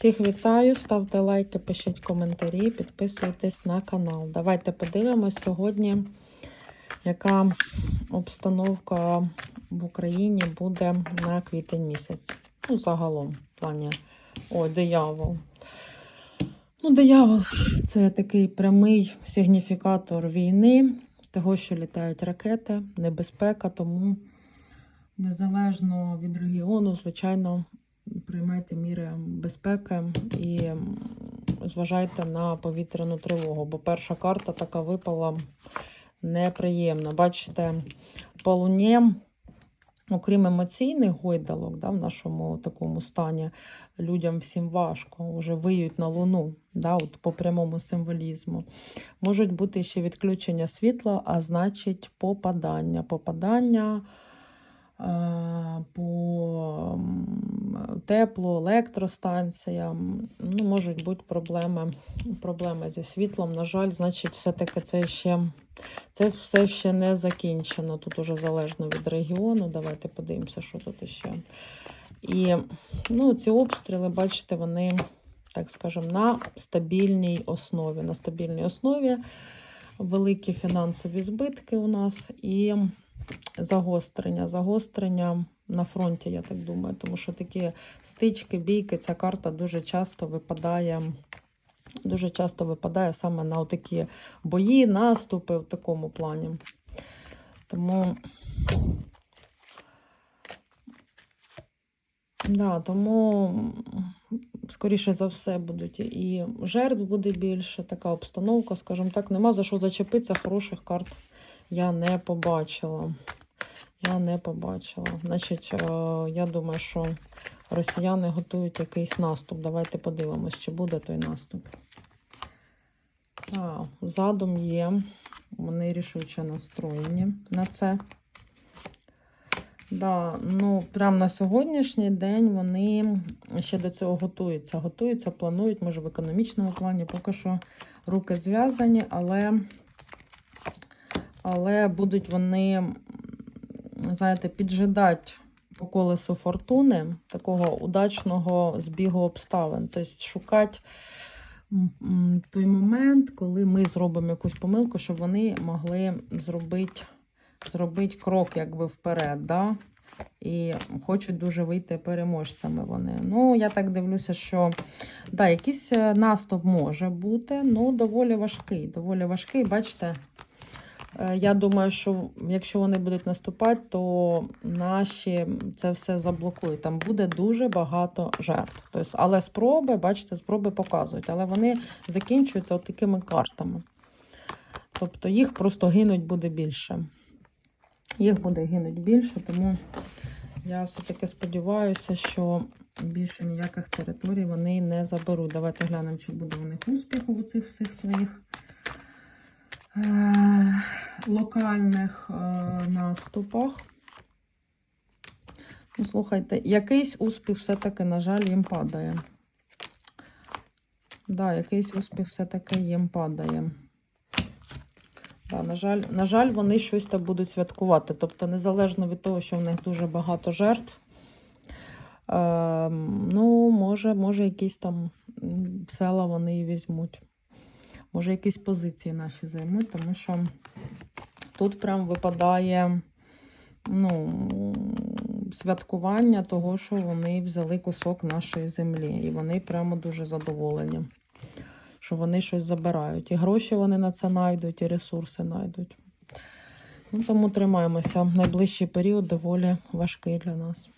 Всіх вітаю, ставте лайки, пишіть коментарі, підписуйтесь на канал. Давайте подивимось сьогодні, яка обстановка в Україні буде на квітень місяць. Ну, загалом, в плані. Ой, диявол. Ну, диявол це такий прямий сигніфікатор війни, того, що літають ракети, небезпека, тому незалежно від регіону, звичайно, приймайте міри безпеки і зважайте на повітряну тривогу, бо перша карта така випала неприємна. Бачите, по луні, окрім емоційних гойдалок, да, в нашому такому стані, людям всім важко, вже виють на луну, да, от по прямому символізму. Можуть бути ще відключення світла, а значить попадання. Попадання по м, теплу, електростанціям. Ну, можуть бути проблеми, проблеми зі світлом. На жаль, значить, все-таки це ще це все ще не закінчено. Тут уже залежно від регіону. Давайте подивимося, що тут ще. І ну, ці обстріли, бачите, вони, так скажемо, на стабільній основі. На стабільній основі великі фінансові збитки у нас і загострення. Загострення на фронті, я так думаю, тому що такі стички, бійки, ця карта дуже часто випадає. Дуже часто випадає саме на такі бої, наступи в такому плані. Тому, да, тому, скоріше за все, будуть і жертв буде більше, така обстановка, скажімо так, нема за що зачепитися, хороших карт я не побачила. Я не побачила. Значить, е, я думаю, що росіяни готують якийсь наступ. Давайте подивимось, чи буде той наступ. А, задум є. Вони рішуче настроєні на це. Да, ну, прямо на сьогоднішній день вони ще до цього готуються. Готуються, планують, може, в економічному плані. Поки що руки зв'язані, але, але будуть вони, знаєте, піджидати по колесу фортуни такого удачного збігу обставин. Тобто шукати той момент, коли ми зробимо якусь помилку, щоб вони могли зробити, зробити крок якби вперед. Да? І хочуть дуже вийти переможцями вони. Ну, я так дивлюся, що да, якийсь е, наступ може бути, ну доволі важкий. Доволі важкий. Бачите, я думаю, що якщо вони будуть наступати, то наші це все заблокують. Там буде дуже багато жертв. Тобто, але спроби, бачите, спроби показують, але вони закінчуються от такими картами. Тобто їх просто гинуть буде більше. Їх буде гинуть більше, тому я все-таки сподіваюся, що більше ніяких територій вони не заберуть. Давайте глянемо, чи буде у них успіху у цих всіх своїх е- локальних е наступах. Ну, слухайте, якийсь успіх все-таки, на жаль, їм падає. Да, якийсь успіх все-таки їм падає. Да, на, жаль, на жаль, вони щось там будуть святкувати. Тобто, незалежно від того, що в них дуже багато жертв, е, ну, може, може, якісь там села вони і візьмуть. Може, якісь позиції наші займуть, тому що тут прям випадає ну, святкування того, що вони взяли кусок нашої землі. І вони прямо дуже задоволені що вони щось забирають. І гроші вони на це знайдуть, і ресурси знайдуть. Ну, тому тримаємося. Найближчий період доволі важкий для нас.